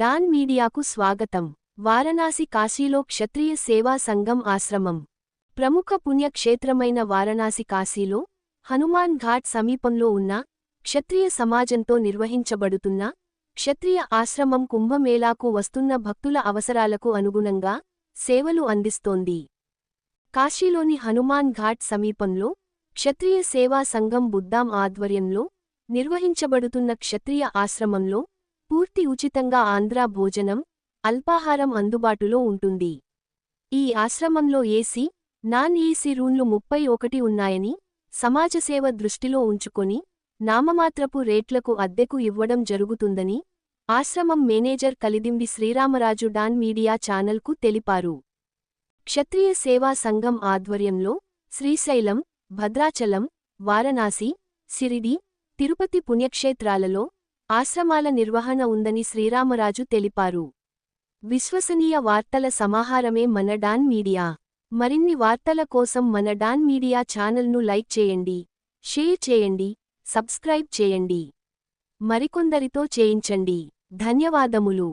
Don మీడియాకు స్వాగతం. వారణాసి కాశీలో క్షత్రియ సేవా సంఘం ఆశ్రమం. ప్రముఖ పుణ్యక్షేత్రమైన వారణాసి కాశీలో హనుమాన్ ఘాట్ సమీపంలో ఉన్న క్షత్రియ సమాజంతో నిర్వహించబడుతున్న క్షత్రియ ఆశ్రమం కుంభమేళాకు వస్తున్న భక్తుల అవసరాలకు అనుగుణంగా సేవలు అందిస్తోంది. కాశీలోని హనుమాన్ ఘాట్ సమీపంలో క్షత్రియ సేవా సంఘం బుద్దాం ఆధ్వర్యంలో నిర్వహించబడుతున్న క్షత్రియ ఆశ్రమంలో పూర్తి ఉచితంగా ఆంధ్రా భోజనం అల్పాహారం అందుబాటులో ఉంటుంది. ఈ ఆశ్రమంలో ఏసీ నాన్ ఏసీ రూన్లు ముప్పై ఒకటి ఉన్నాయని సమాజసేవ దృష్టిలో ఉంచుకొని నామమాత్రపు రేట్లకు అద్దెకు ఇవ్వడం జరుగుతుందని ఆశ్రమం మేనేజర్ కలిదింబి శ్రీరామరాజు డాన్ మీడియా ఛానల్కు తెలిపారు. క్షత్రియ సేవా సంఘం ఆధ్వర్యంలో శ్రీశైలం భద్రాచలం వారణాసి సిరిడి తిరుపతి పుణ్యక్షేత్రాలలో ఆశ్రమాల నిర్వహణ ఉందని శ్రీరామరాజు తెలిపారు. విశ్వసనీయ వార్తల సమాహారమే మన డాన్ మీడియా. మరిన్ని వార్తల కోసం మన డాన్ మీడియా ఛానల్ను లైక్ చేయండి షేర్ చేయండి సబ్స్క్రైబ్ చేయండి. మరికొందరితో చేయించండి. ధన్యవాదములు.